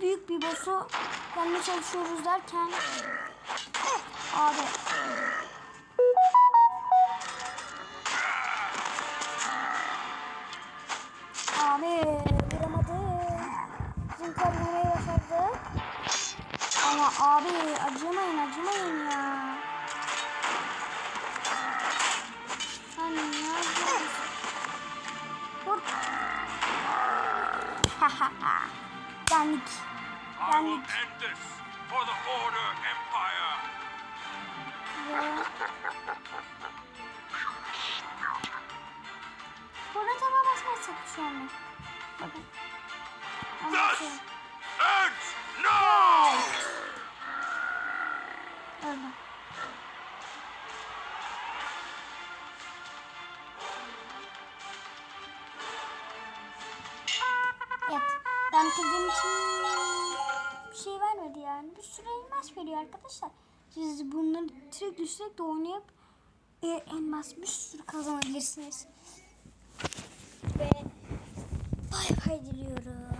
büyük bir boss'u yenmeye çalışıyoruz derken abi abi vuramadı. Bizim kazanmayı başardı. Ama abi acımayın acımayın ya. Hani ne yapıyorsun? Vur. I will end this for the Order Empire. Burada This ends now! Öldüm. Evet. Ben Bir sürü elmas veriyor arkadaşlar. Siz bunları sürekli sürekli oynayıp e, elmas bir sürü kazanabilirsiniz. Ve bay bay diliyorum.